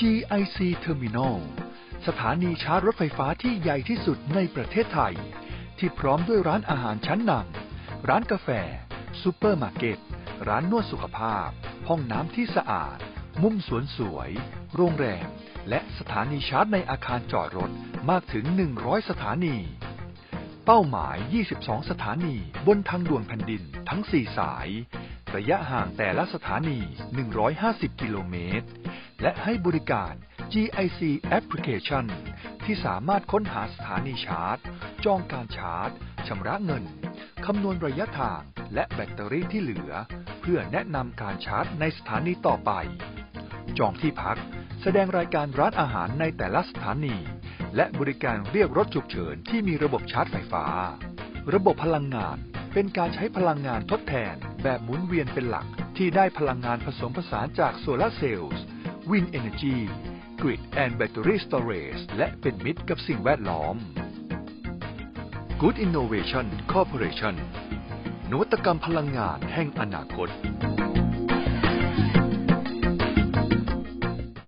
GIC Terminal สถานีชาร์จรถไฟฟ้าที่ใหญ่ที่สุดในประเทศไทย ที่พร้อมด้วยร้านอาหารชั้นนำร้านกาแฟซูเปอร์มาร์เก็ต ร้านนวดสุขภาพ ห้องน้ำที่สะอาด มุมสวนสวย โรงแรม และสถานีชาร์จในอาคารจอดรถมากถึง 100 สถานี เป้าหมาย 22 สถานีบนทางด่วนแผ่นดินทั้ง 4 สาย ระยะห่างแต่ละสถานี 150 กิโลเมตร และให้บริการ GIC Application ที่สามารถค้นหาสถานีชาร์จ จองการชาร์จ ชำระเงิน คำนวณระยะทาง และแบตเตอรี่ที่เหลือ เพื่อแนะนำการชาร์จในสถานีต่อไป จองที่พัก แสดงรายการร้านอาหารในแต่ละสถานี และบริการเรียกรถฉุกเฉินที่มีระบบชาร์จไฟฟ้า ระบบพลังงานเป็นการใช้พลังงานทดแทนแบบหมุนเวียนเป็นหลักที่ได้พลังงานผสมผสานจากโซลาร์เซลล์ Wind Energy Grid and Battery Storage และเป็นมิตรกับสิ่งแวดล้อม Good Innovation Corporation นวัตกรรมพลังงานแห่งอนาคต